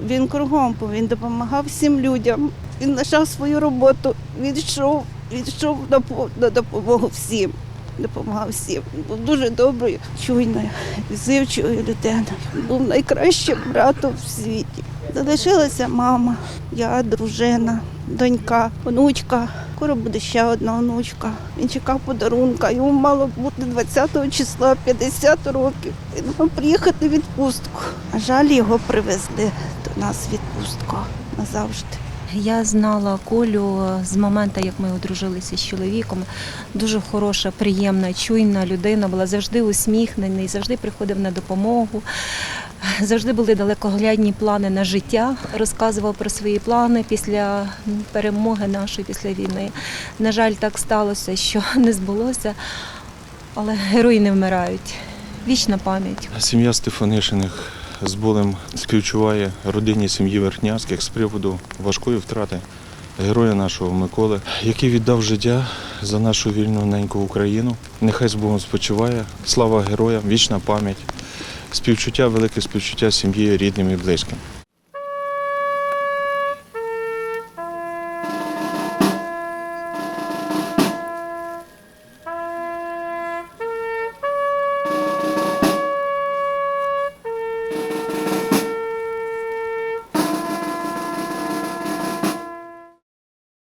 Він кругом був, він допомагав всім людям. Він лишав свою роботу, він йшов, він йшов на допомогу всім. Допомагав всім. Був дуже доброю, чуйною, відзивчою людиною. Був найкращим братом в світі. Залишилася мама, я, дружина, донька, онучка. Скоро буде ще одна онучка. Він чекав подарунка. Йому мало бути 20 числа 50 років. Він мав приїхати в відпустку. На жаль, його привезли до нас в відпустку назавжди. Я знала Колю з моменту, як ми одружилися з чоловіком. Дуже хороша, приємна, чуйна людина, була завжди усміхнений, завжди приходив на допомогу. Завжди були далекоглядні плани на життя. Розказував про свої плани після перемоги нашої після війни. На жаль, так сталося, що не збулося, але герої не вмирають. Вічна пам'ять. Сім'я Стефанишиних з болем співчуває родині сім'ї Верхнянських з приводу важкої втрати героя нашого Миколи, який віддав життя за нашу вільну неньку Україну. Нехай з Богом спочиває. Слава героям, вічна пам'ять, співчуття, велике співчуття сім'ї, рідним і близьким.